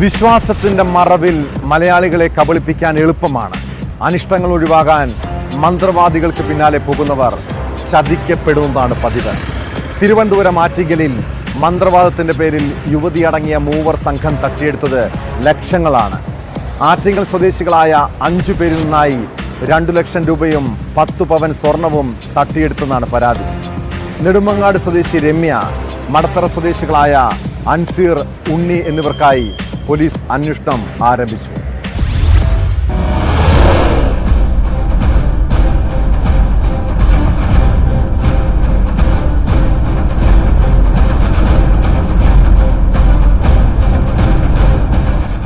വിശ്വാസത്തിന്റെ മറവിൽ മലയാളികളെ കബളിപ്പിക്കാൻ എളുപ്പമാണ്. അനിഷ്ടങ്ങൾ ഒഴിവാകാൻ മന്ത്രവാദികൾക്ക് പിന്നാലെ പോകുന്നവർ ചതിക്കപ്പെടുന്നതാണ് പതിവ്. തിരുവനന്തപുരം ആറ്റിങ്കലിൽ മന്ത്രവാദത്തിന്റെ പേരിൽ യുവതി അടങ്ങിയ മൂവർ സംഘം തട്ടിയെടുത്തത് ലക്ഷങ്ങളാണ്. ആറ്റിങ്കൽ സ്വദേശികളായ അഞ്ചു പേരിൽ നിന്നായി രണ്ടു ലക്ഷം രൂപയും പത്തു പവൻ സ്വർണവും തട്ടിയെടുത്തെന്നാണ് പരാതി. നെടുമങ്ങാട് സ്വദേശി രമ്യ മടത്തറ സ്വദേശികളായ അൻസീർ ഉണ്ണി എന്നിവർക്കായി പോലീസ് അന്വേഷണം ആരംഭിച്ചു.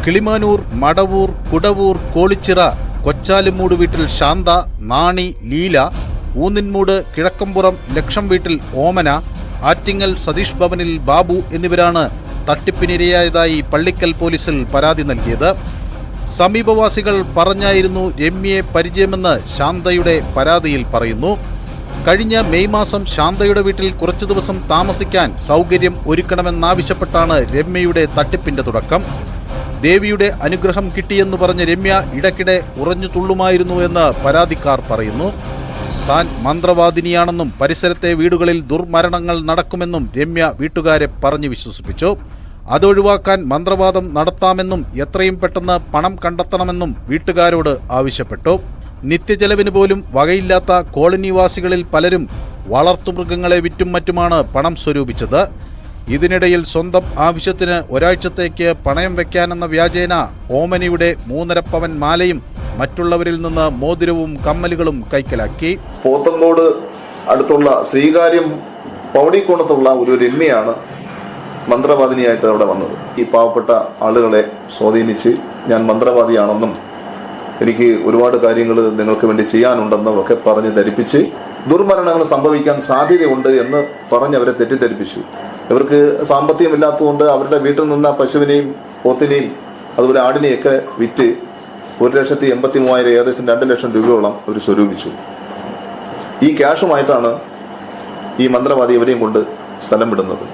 കിളിമാനൂർ മടവൂർ കുടവൂർ കോളിച്ചിറ കൊച്ചാലുമൂട് വീട്ടിൽ ശാന്ത നാണി ലീല ഊന്നിൻമൂട് കിഴക്കമ്പുറം ലക്ഷം വീട്ടിൽ ഓമന ആറ്റിങ്ങൽ സതീഷ് ഭവനിൽ ബാബു എന്നിവരാണ് തട്ടിപ്പിനിരയായതായി പള്ളിക്കൽ പോലീസിൽ പരാതി നൽകിയത്. സമീപവാസികൾ പറഞ്ഞായിരുന്നു രമ്യയെ പരിചയമെന്ന് ശാന്തയുടെ പരാതിയിൽ പറയുന്നു. കഴിഞ്ഞ മെയ് മാസം ശാന്തയുടെ വീട്ടിൽ കുറച്ചു ദിവസം താമസിക്കാൻ സൗകര്യം ഒരുക്കണമെന്നാവശ്യപ്പെട്ടാണ് രമ്യയുടെ തട്ടിപ്പിന്റെ തുടക്കം. ദേവിയുടെ അനുഗ്രഹം കിട്ടിയെന്ന് പറഞ്ഞ രമ്യ ഇടയ്ക്കിടെ ഉറഞ്ഞു തുള്ളുമായിരുന്നു എന്ന് പരാതിക്കാർ പറയുന്നു. താൻ മന്ത്രവാദിനിയാണെന്നും പരിസരത്തെ വീടുകളിൽ ദുർമരണങ്ങൾ നടക്കുമെന്നും രമ്യ വീട്ടുകാരെ പറഞ്ഞു വിശ്വസിപ്പിച്ചു. അതൊഴിവാക്കാൻ മന്ത്രവാദം നടത്താമെന്നും എത്രയും പെട്ടെന്ന് പണം കണ്ടെത്തണമെന്നും വീട്ടുകാരോട് ആവശ്യപ്പെട്ടു. നിത്യചെലവിന് പോലും വകയില്ലാത്ത കോളനിവാസികളിൽ പലരും വളർത്തുമൃഗങ്ങളെ വിറ്റും മറ്റുമാണ് പണം സ്വരൂപിച്ചത്. ഇതിനിടയിൽ സ്വന്തം ആവശ്യത്തിന് ഒരാഴ്ചത്തേക്ക് പണയം വയ്ക്കാനെന്ന വ്യാജേന ഓമനിയുടെ മൂന്നരപ്പവൻ മാലയും മറ്റുള്ളവരിൽ നിന്ന് മോതിരവും കമ്മലുകളും കൈക്കലാക്കി. പോത്തങ്കോട് അടുത്തുള്ള ശ്രീകാര്യം പൗടിക്കോണത്തുള്ള ഒരു രമ്യയാണ് മന്ത്രവാദിനിയായിട്ട് അവിടെ വന്നത്. ഈ പാവപ്പെട്ട ആളുകളെ സ്വാധീനിച്ച് ഞാൻ മന്ത്രവാദിയാണെന്നും എനിക്ക് ഒരുപാട് കാര്യങ്ങൾ നിങ്ങൾക്ക് വേണ്ടി ചെയ്യാനുണ്ടെന്നും ഒക്കെ പറഞ്ഞ് ധരിപ്പിച്ച് ദുർമരണങ്ങൾ സംഭവിക്കാൻ സാധ്യതയുണ്ട് എന്ന് പറഞ്ഞ് അവരെ തെറ്റിദ്ധരിപ്പിച്ചു. ഇവർക്ക് സാമ്പത്തികമില്ലാത്തതുകൊണ്ട് അവരുടെ വീട്ടിൽ നിന്ന് പശുവിനെയും പോത്തിനെയും അതുപോലെ ആടിനെയൊക്കെ വിറ്റ് ഒരു ലക്ഷത്തി എൺപത്തി മൂവായിരം ഏകദേശം രണ്ട് ലക്ഷം രൂപയോളം അവർ സ്വരൂപിച്ചു. ഈ ക്യാഷുമായിട്ടാണ് ഈ മന്ത്രവാദി ഇവരെയും കൊണ്ട് സ്ഥലം വിടുന്നത്.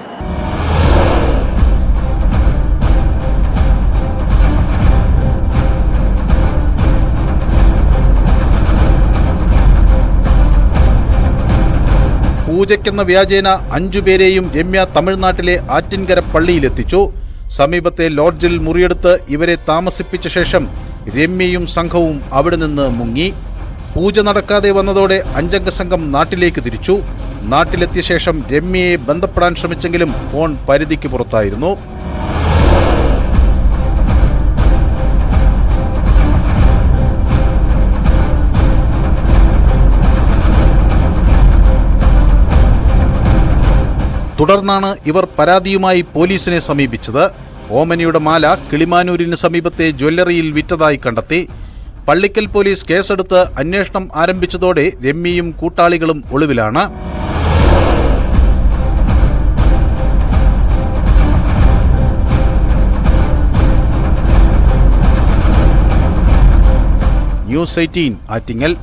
പൂജയ്ക്കെന്ന വ്യാജേന അഞ്ചുപേരെയും രമ്യ തമിഴ്നാട്ടിലെ ആറ്റിൻകര പള്ളിയിലെത്തിച്ചു. സമീപത്തെ ലോഡ്ജിൽ മുറിയെടുത്ത് ഇവരെ താമസിപ്പിച്ച ശേഷം രമ്യയും സംഘവും അവിടെ നിന്ന് മുങ്ങി. പൂജ നടക്കാതെ വന്നതോടെ അഞ്ചംഗ സംഘം നാട്ടിലേക്ക് തിരിച്ചു. നാട്ടിലെത്തിയ ശേഷം രമ്യയെ ബന്ധപ്പെടാൻ ശ്രമിച്ചെങ്കിലും ഫോൺ പരിധിക്ക് പുറത്തായിരുന്നു. തുടർന്നാണ് ഇവർ പരാതിയുമായി പോലീസിനെ സമീപിച്ചത്. ഓമനിയുടെ മാല കിളിമാനൂരിന് സമീപത്തെ ജ്വല്ലറിയിൽ വിറ്റതായി കണ്ടെത്തി. പള്ളിക്കൽ പോലീസ് കേസെടുത്ത് അന്വേഷണം ആരംഭിച്ചതോടെ രമ്മിയും കൂട്ടാളികളും ഒളിവിലാണ്. News eighteen Attingal.